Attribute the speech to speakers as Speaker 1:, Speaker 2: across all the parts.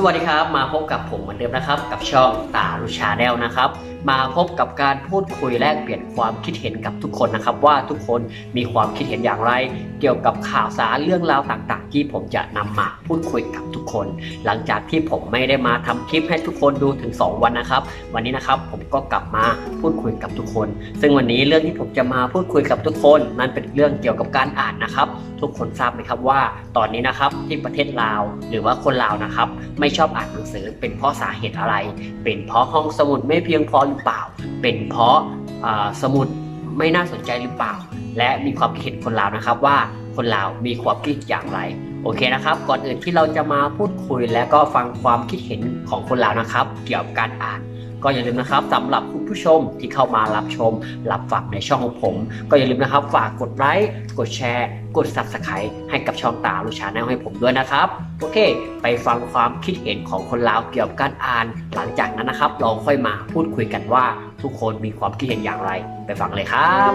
Speaker 1: สวัสดีครับ มาพบกับผมเหมือนเดิมนะครับ กับช่องตาลูชาแนลนะครับ มาพบกับการพูดคุยแลกเปลี่ยนความคิดเห็นกับทุกคนนะครับ ว่าทุกคนมีความคิดเห็นอย่างไร เกี่ยวกับข่าวสารเรื่องราวต่างๆ ที่ผมจะนำมาพูดคุยกับทุกคน หลังจากที่ผมไม่ได้มาทำคลิปให้ทุกคนดูถึง 2 วันนะครับ วันนี้นะครับผมก็กลับมาพูดคุยกับทุกคน ซึ่งวันนี้เรื่องที่ผมจะมาพูดคุยกับทุกคนนั่นเป็นเรื่องเกี่ยวกับการอ่านนะครับ ทุกคนทราบไหมครับว่า ตอนนี้นะครับที่ประเทศลาวหรือว่าคนลาวนะครับไม่ชอบอ่านหนังสือ เป็นเพราะสาเหตุอะไร เป็นเพราะห้องสมุดไม่เพียงพอหรือเปล่า เป็นเพราะอ่าสมุดไม่น่าสนใจหรือเปล่า และมีความคิดเห็นคนลาวนะครับว่าคนลาวมีความคิดอย่างไร โอเคนะครับ ก่อนอื่นที่เราจะมาพูดคุยและก็ฟังความคิดเห็นของคนลาวนะครับ เกี่ยวกับการอ่าน ก็อย่าลืมนะครับสำหรับคุณผู้ชมที่เข้ามารับชม รับฟังในช่องของผม ก็อย่าลืมนะครับ ฝากกดไลค์กดแชร์ กด subscribe ให้กับช่องตาลูชาแนลให้ผมด้วยนะครับ โอเค ไปฟังความคิดเห็นของคนลาวเกี่ยวกับการอ่าน หลังจากนั้นนะครับ เราค่อยมาพูดคุยกันว่าทุกคนมีความคิดเห็นอย่างไร ไปฟังเลยครับ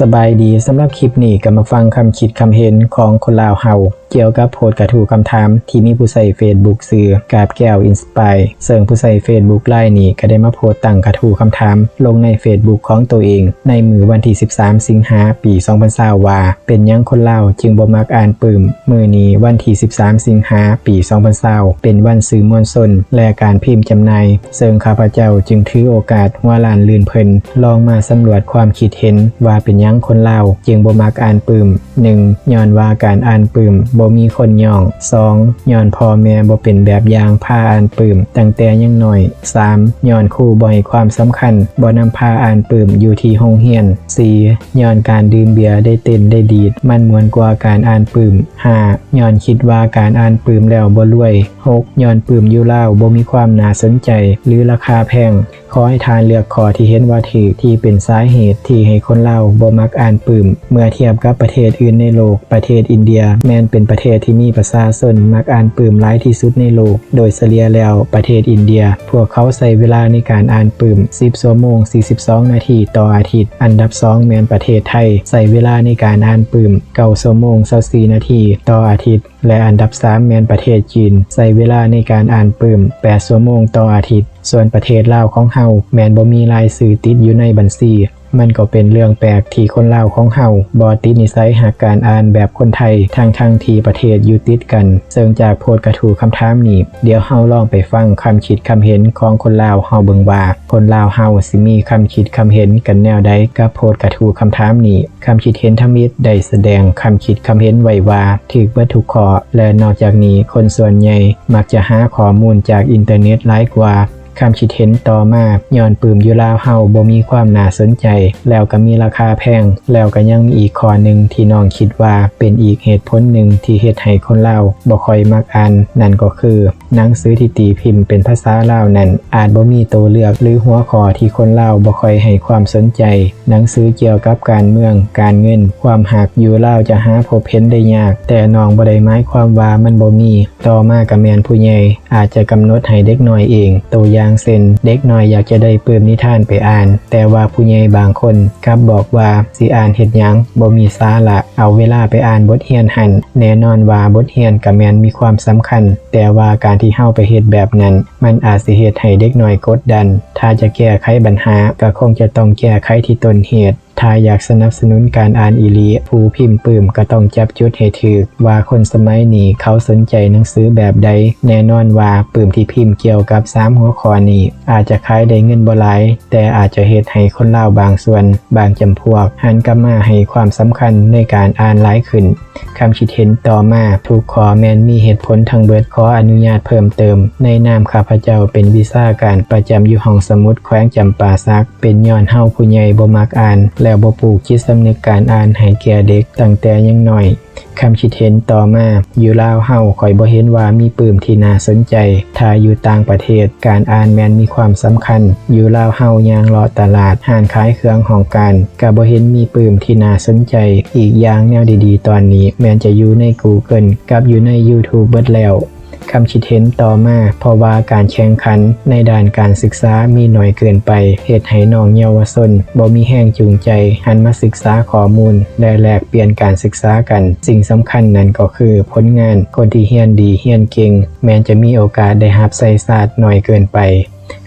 Speaker 2: สบายดีสำหรับคลิปนี้ก็มาฟังคำคิดคำเห็นของคนลาวเฮา เกี่ยวกับโพสต์กระทูคำถาม ที่มีผู้ใส่เฟซบุ๊กสื่อกาบแก้วอินสปายเซิงผู้ใส่เฟซบุ๊กไล่นี้ก็ได้มาโพสต์ตั้งกระทูคำถาม ลงในเฟซบุ๊กของตัวเอง ในมือวันที่ 13 สิงหาปี 2020ว่า เป็นยังคนเล่าจึงบ่มักอ่านปืมมือนี้วันที่ 13 สิงหาปี 2020เป็นวันสื่อมวลชนและการพิมพ์จำหน่ายเซิงข้าพเจ้าจึงถือโอกาสว่าลานลื่นเพลินลองมาสำรวจความคิดเห็นว่าเป็นยังคนเล่าจึงบ่มักอ่านปืม 1. ย้อนว่าการอ่านปืมบ่มีคนย่อง 2. ย้อนพ่อแม่บ่เป็นแบบอย่างพาอ่านปืมตั้งแต่ยังน้อย 3. ย้อนครูบ่ให้ความสำคัญบ่นำพาอ่านปืมอยู่ที่โรงเรียน 4. ย้อนการดื่มเบียร์ได้เต้นได้ดีด มันมวนกว่าการอ่านปืม 5. ย้อนคิดว่าการอ่านปืมแล้วบ่รวย 6. ย้อนปืมอยู่ลาบ่มีความน่าสนใจ หรือราคาแพง ขอให้ทานเลือกขอที่เห็นว่าถือที่เป็นสาเหตุที่ให้คนเราบ่มักอ่านปืม เมื่อเทียบกับประเทศอื่นในโลก ประเทศอินเดีย แม้นเป็นประเทศที่มีประชาชนมักอ่านปืมหลายที่สุดในโลก โดยเฉลี่ยแล้วประเทศอินเดีย พวกเขาใช้เวลาในการอ่านปืม 10 ชั่วโมง 42 นาทีต่ออาทิตย์ อันดับ2แม้นประเทศไทยใส่เวลาในการอ่านปืม9ชั่วโมง24นาที ต่ออาทิตย์ และอันดับ3แม้นประเทศจีนใส่เวลาในการอ่านปืม8ชั่วโมงต่ออาทิตย์ ส่วนประเทศลาวของเฮาแมนบ่มีรายสื่อติดอยู่ในบัญชี มันก็เป็นเรื่องแปลกที่คนลาวของเฮาบ่ติดนิสัยหากการอ่านแบบคนไทยทางทางที่ประเทศอยู่ติดกันเซิงจากโพสต์กระทูคำถามนี้ เดี๋ยวเฮาลองไปฟังคำคิดคำเห็นของคนลาวเฮาเบิงว่าคนลาวเฮาสิมีคำคิดคำเห็นกันแนวใดกับโพสต์กระทูคำถามนี้คำคิดเห็นทมิตรได้แสดงคำคิดคำเห็นไว้ว่าถึกเบิดทุกขอและนอกจากนี้คนส่วนใหญ่มักจะหาข้อมูลจากอินเทอร์เน็ตหลายกว่า คำคิดเห็นต่อมาย้อนปืมอยู่ลาวเฮาบ่มีความน่าสนใจ แล้วก็มีราคาแพง แล้วก็ยังมีอีกข้อหนึ่งที่น้องคิดว่าเป็นอีกเหตุผลหนึ่งที่เฮ็ดให้คนลาวบ่ค่อยมักอ่านนั่นก็คือ หนังสือที่ตีพิมพ์เป็นภาษาลาวนั้น อาจบ่มีตัวเลือกหรือหัวข้อที่คนลาวบ่ค่อยให้ความสนใจ หนังสือเกี่ยวกับการเมือง การเงิน ความหักอยู่ลาวจะหาพบเห็นได้ยาก แต่น้องบ่ได้หมายความว่ามันบ่มี ต่อมาก็แมนผู้ใหญ่อาจจะกำหนดให้เด็กน้อยเอง ตัวอย่างเซนเด็กน้อยอยากจะได้เปืมนิทานไปอ่าน แต่ว่าผู้ใหญ่บางคนกลับบอกว่าสิอ่านเห็ดยังบ่มีสาระเอาเวลาไปอ่านบทเรียนหันแน่นอนว่าบทเรียนกับแมนมีความสำคัญ แต่ว่าการที่เฮาไปเฮ็ดแบบนั้น มันอาจสิเฮ็ดให้เด็กน้อยกดดัน ถ้าจะแก้ไขปัญหาก็คงจะต้องแก้ไขที่ต้นเหตุ ถ้าอยากสนับสนุนการอ่านอีลีผู้พิมพ์ปืมก็ต้องจับจุดให้ถือว่าคนสมัยนี้เขาสนใจหนังสือแบบใด แน่นอนว่าปืมที่พิมพ์เกี่ยวกับสามหัวข้อนี้ อาจจะขายได้เงินบ่หลายแต่อาจจะเหตุให้คนเล่าบางส่วน บางจำพวกหันกลับมาให้ความสำคัญในการอ่านหลายขึ้นคำคิดเห็นต่อมาถูกขอแมนมีเหตุผลทางเบิดขออนุญาตเพิ่มเติม ในนามข้าพเจ้าเป็นวีซ่าการประจำอยู่ห้องสมุดแขวงจำปาสัก เป็นย้อนเฮาผู้ใหญ่บ่มักอ่านแล้วบ่ปลูกจิตสำนึกการอ่านให้แก่เด็กตั้งแต่ยังน้อยคำคิดเห็นต่อมา อยู่ลาวเฮาข่อยบ่เห็นว่ามีปืมที่น่าสนใจ ถ้าอยู่ต่างประเทศการอ่านแมนมีความสำคัญ อยู่ลาวเฮายางรอตลาดห้านขายเครื่องของการก็บ่เห็นมีปืมที่น่าสนใจ อีกอย่างแนวดีๆ ตอนนี้ แมนจะอยู่ใน Google กับอยู่ใน YouTube เบิดแล้ว คำคิดเห็นต่อมาเพราะว่าการแข่งขันในด้านการศึกษามีหน่อยเกินไปเหตุให้น้องเยาวชนบ่มีแห้งจูงใจหันมาศึกษาข้อมูล และแลกเปลี่ยนการศึกษากัน สิ่งสำคัญนั่นก็คือผลงานคนที่เฮียนดีเฮียนเก่ง แม้จะมีโอกาสได้รับใส่ศาสตร์หน่อยเกินไป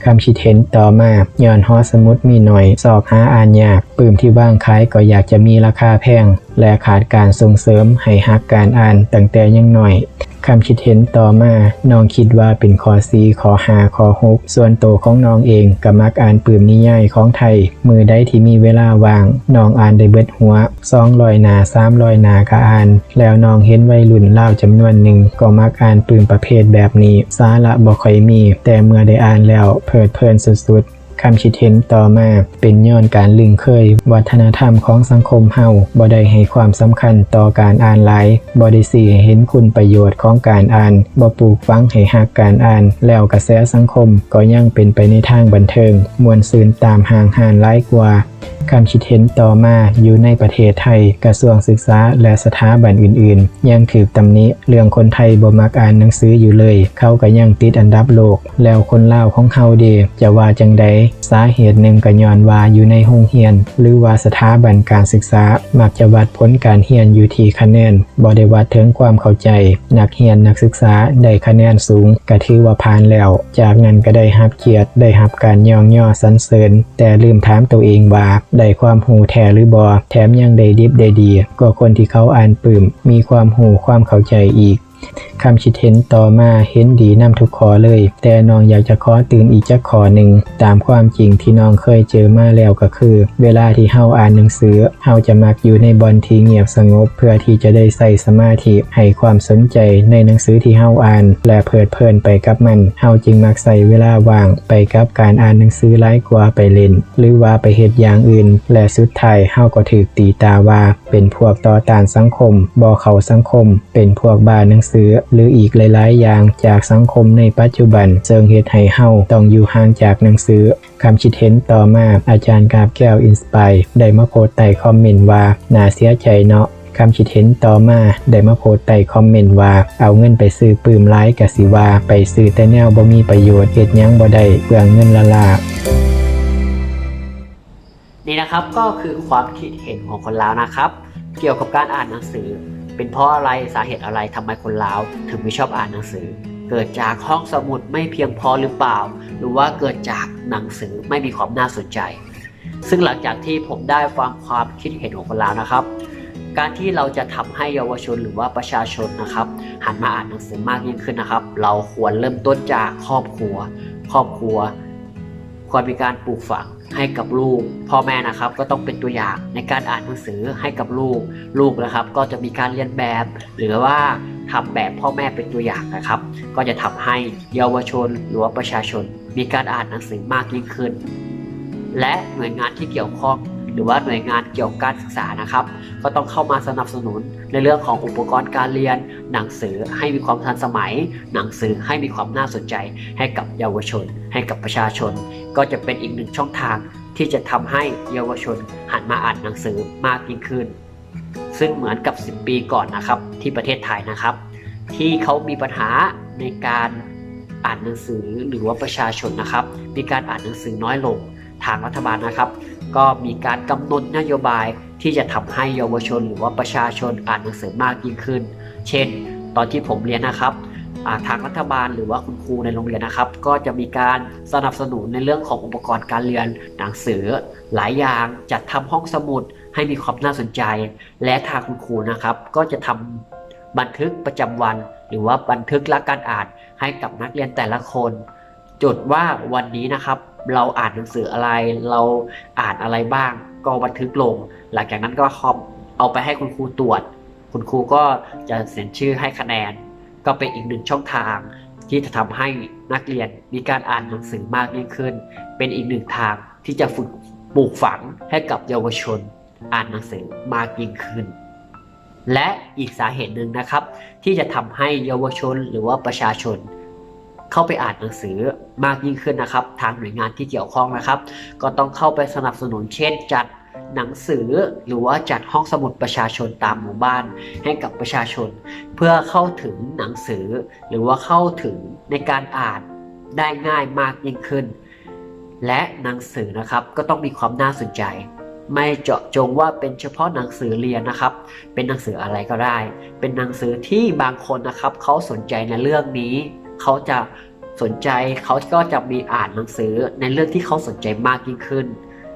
Speaker 2: คำคิดเห็นต่อมาย้อนหอสมุดมีหน่อย สอบหาอ่านยากปืมที่ว่างขายก็อยากจะมีราคาแพง และขาดการส่งเสริมให้ฮักการอ่านตั้งแต่ยังหน่อย คำคิดเห็นต่อมา น้องคิดว่าเป็นข้อสีข้อหาข้อหกส่วนโตของน้องเองก็มักอ่านปืมนิยายของไทย มือใดที่มีเวลาว่าง น้องอ่านได้เบิดหัวสองรอยหนาสามรอยหนาก็อ่าน แล้วน้องเห็นวัยรุ่นเล่าจำนวนหนึ่งก็มักอ่านปืมประเภทแบบนี้ สาระบ่ค่อยมี แต่เมื่อได้อ่านแล้วเพลิดเพลินสุดๆ คำคิดเห็นต่อมา เป็นย้อนการลึงเคย วัฒนธรรมของสังคมเฮาบ่ได้ให้ความสำคัญต่อการอ่านหลายบ่ได้สีเห็นคุณประโยชน์ของการอ่านบ่ปลูกฝังให้หักการอ่าน แล้วกระแสสังคมก็ยังเป็นไปในทางบันเทิง มวลซืนตามห่างหานหลายกว่าคำคิดเห็นต่อมาอยู่ในประเทศไทย กระทรวงศึกษาและสถาบันอื่นๆ ยังถือตำหนิเรื่องคนไทยบ่มักอ่านหนังสืออยู่เลย เขาก็ยังติดอันดับโลก แล้วคนลาวของเขาเดจะว่าจังใดสาเหตุหนึ่งก็ย้อนว่าอยู่ในห้องเรียน หรือว่าสถาบันการศึกษา มักจะวัดผลการเรียนอยู่ที่คะแนนบ่ได้วัดถึงความเข้าใจ นักเรียนนักศึกษาได้คะแนนสูงก็ถือว่าผ่านแล้ว จากนั้นก็ได้รับเกียรติได้รับการย่องย่อสรรเสริญ แต่ลืมถามตัวเองว่าได้ความหูแท้หรือบอแถมยังได้ดิบได้ดีกว่าคนที่เขาอ่านปืมมีความหูความเข้าใจอีก คำคิดเห็นต่อมาเห็นดีนำทุกขอเลย แต่น้องอยากจะขอตื่นอีกจักขอหนึ่งตามความจริงที่น้องเคยเจอมาแล้วก็คือ เวลาที่เฮาอ่านหนังสือเฮาจะมักอยู่ในบอนที่เงียบสงบ เพื่อที่จะได้ใส่สมาธิให้ความสนใจในหนังสือที่เฮาอ่าน และเพลิดเพลินไปกับมันเฮาจึงมักใส่เวลาว่างไปกับการอ่านหนังสือหลายกว่าไปเล่น หรือว่าไปเฮ็ดอย่างอื่น และสุดท้ายเฮาก็ถูกตีตาว่า เป็นพวกต่อต้านสังคมบ่เข้าสังคม เป็นพวกบ้าหนังสือหรืออีกหลาย ๆ อย่างจากสังคมในปัจจุบันเซิงเฮ็ดให้เฮาต้องอยู่ห่างจากหนังสือคำคิดเห็นต่อมาอาจารย์กาบแก้วอินสไปได้มาโพสต์ใต้คอมเมนต์ว่าน่าเสียใจเนาะคำคิดเห็นต่อมาได้มาโพสต์ใต้คอมเมนต์ว่า เอาเงินไปซื้อปืมร้ายกะสิว่า ไปซื้อแต่แนวบ่มีประโยชน์เฮ็ดยังบ่ได้เปลืองเงินละลา
Speaker 1: นี่นะครับก็คือความคิดเห็นของคนลาวนะครับ เกี่ยวกับการอ่านหนังสือ เป็นเพราะอะไรสาเหตุอะไรทำไมคนลาวถึงไม่ชอบอ่านหนังสือ เกิดจากห้องสมุดไม่เพียงพอหรือเปล่า หรือว่าเกิดจากหนังสือไม่มีความน่าสนใจ ซึ่งหลังจากที่ผมได้ฟังความคิดเห็นของคนลาวนะครับ การที่เราจะทำให้เยาวชนหรือว่าประชาชนนะครับ หันมาอ่านหนังสือมากยิ่งขึ้นนะครับ เราควรเริ่มต้นจากครอบครัว ครอบครัวควรมีการปลูกฝัง ให้กับลูก พ่อแม่นะครับก็ต้องเป็นตัวอย่างในการอ่านหนังสือให้กับลูก ลูกนะครับ ก็จะมีการเรียนแบบ หรือว่าทำแบบพ่อแม่เป็นตัวอย่างนะครับ ก็จะทำให้เยาวชนหรือว่าประชาชน มีการอ่านหนังสือมากยิ่งขึ้น และหน่วยงานที่เกี่ยวข้องหรือว่าหน่วยงานเกี่ยวกับการศึกษานะครับ ก็ต้องเข้ามาสนับสนุนในเรื่องของอุปกรณ์การเรียน หนังสือให้มีความทันสมัย หนังสือให้มีความน่าสนใจ ให้กับเยาวชน ให้กับประชาชน ก็จะเป็นอีกหนึ่งช่องทางที่จะทำให้เยาวชนหันมาอ่านหนังสือมากยิ่งขึ้น ซึ่งเหมือนกับ 10 ปีก่อนนะครับที่ประเทศไทยนะครับ ที่เขามีปัญหาในการอ่านหนังสือหรือว่าประชาชนนะครับ มีการอ่านหนังสือน้อยลงทางรัฐบาลนะครับ ก็มีการกำหนดนโยบาย ที่จะทำให้เยาวชนหรือว่าประชาชนอ่านหนังสือมากยิ่งขึ้น เช่น ตอนที่ผมเรียนนะครับทางรัฐบาลหรือว่าคุณครูในโรงเรียนนะครับ ก็จะมีการสนับสนุนในเรื่องของอุปกรณ์การเรียนหนังสือ หลายอย่างจัดทำห้องสมุดให้มีความน่าสนใจ และทางคุณครูนะครับ ก็จะทำบันทึกประจำวัน หรือว่าบันทึกลักการอ่านให้กับนักเรียนแต่ละคน จดว่าวันนี้นะครับ เราอ่านหนังสืออะไรเราอ่านอะไรบ้าง ก็บันทึกลง หลังจากนั้นก็คอมเอาไปให้คุณครูตรวจ คุณครูก็จะเขียนชื่อให้คะแนน ก็เป็นอีกหนึ่งช่องทางที่จะทำให้นักเรียนมีการอ่านหนังสือมากยิ่งขึ้น เป็นอีกหนึ่งทางที่จะฝึกปลูกฝังให้กับเยาวชน อ่านหนังสือมากยิ่งขึ้น และอีกสาเหตุหนึ่งนะครับ ที่จะทำให้เยาวชนหรือว่าประชาชน เข้าไปอ่านหนังสือมากยิ่งขึ้นนะครับ ทางหน่วยงานที่เกี่ยวข้องนะครับ ก็ต้องเข้าไปสนับสนุนเช่นจัดหนังสือหรือว่าจัดห้องสมุดประชาชนตามหมู่บ้านให้กับประชาชน เพื่อเข้าถึงหนังสือ หรือว่าเข้าถึงในการอ่านได้ง่ายมากยิ่งขึ้น และหนังสือนะครับก็ต้องมีความน่าสนใจ ไม่เจาะจงว่าเป็นเฉพาะหนังสือเรียนนะครับ เป็นหนังสืออะไรก็ได้ เป็นหนังสือที่บางคนนะครับเขาสนใจในเรื่องนี้ เขาจะสนใจเขาก็จะมีอ่านหนังสือในเรื่องที่เขาสนใจมากยิ่งขึ้น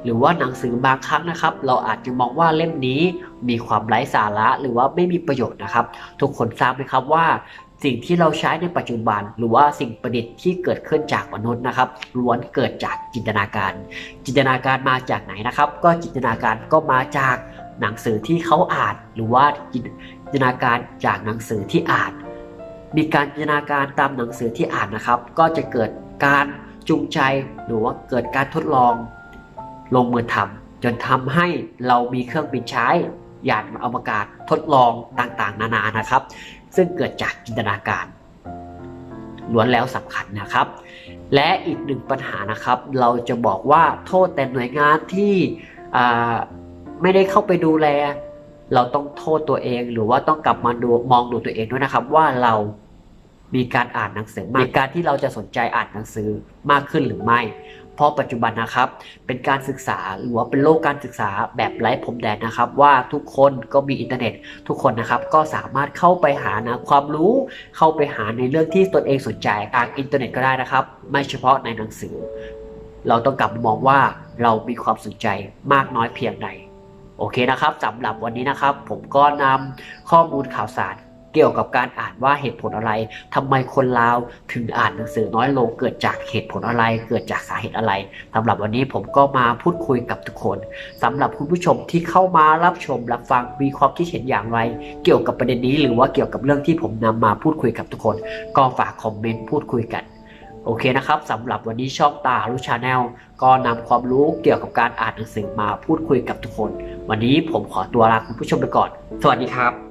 Speaker 1: หรือว่าหนังสือบางครั้งนะครับ เราอาจจะมองว่าเล่มนี้มีความไร้สาระหรือว่าไม่มีประโยชน์นะครับ ทุกคนทราบไหมครับว่าสิ่งที่เราใช้ในปัจจุบัน หรือว่าสิ่งประดิษฐ์ที่เกิดขึ้นจากมนุษย์นะครับล้วนเกิดจากจินตนาการ จินตนาการมาจากไหนนะครับ ก็จินตนาการก็มาจากหนังสือที่เขาอ่าน หรือว่าจินจินตนาการจากหนังสือที่อ่าน มีการจินตนาการตามหนังสือที่อ่านนะครับ ก็จะเกิดการจูงใจหรือว่าเกิดการทดลองลงมือทำจนทำให้เรามีเครื่องบินใช้ยานอวกาศทดลองต่างๆ นานานะครับ ซึ่งเกิดจากจินตนาการล้วนแล้วสำคัญนะครับ และอีกหนึ่งปัญหานะครับ เราจะบอกว่าโทษแต่หน่วยงานที่ไม่ได้เข้าไปดูแล เราต้องโทษตัวเองหรือว่าต้องกลับมาดูมองดูตัวเองด้วยนะครับ ว่าเรามีการอ่านหนังสือมากมีการที่เราจะสนใจอ่านหนังสือมากขึ้นหรือไม่ เพราะปัจจุบันนะครับ เป็นการศึกษาหรือว่าเป็นโลกการศึกษาแบบไร้พรมแดนนะครับ ว่าทุกคนก็มีอินเทอร์เน็ต ทุกคนนะครับก็สามารถเข้าไปหานะความรู้ เข้าไปหาในเรื่องที่ตนเองสนใจทางอินเทอร์เน็ตก็ได้นะครับ ไม่เฉพาะในหนังสือ เราต้องกลับมองว่าเรามีความสนใจมากน้อยเพียงใด โอเคนะครับสำหรับวันนี้นะครับ ผมก็นำข้อมูลข่าวสารเกี่ยวกับการอ่านว่าเหตุผลอะไรทำไมคนลาวถึงอ่านหนังสือน้อยลงเกิดจากเหตุผลอะไร เกิดจากสาเหตุอะไรสำหรับวันนี้ผมก็มาพูดคุยกับทุกคนสำหรับคุณผู้ชมที่เข้ามารับชมรับฟังมีความคิดเห็นอย่างไร เกี่ยวกับประเด็นนี้ หรือว่าเกี่ยวกับเรื่องที่ผมนำมาพูดคุยกับทุกคน ก็ฝากคอมเมนต์พูดคุยกัน โอเคนะครับสำหรับวันนี้ช่องตาลูชาแนลก็นำความรู้เกี่ยวกับการอ่านหนังสือมาพูดคุยกับทุกคน วันนี้ผมขอตัวลาคุณผู้ชมไปก่อน สวัสดีครับ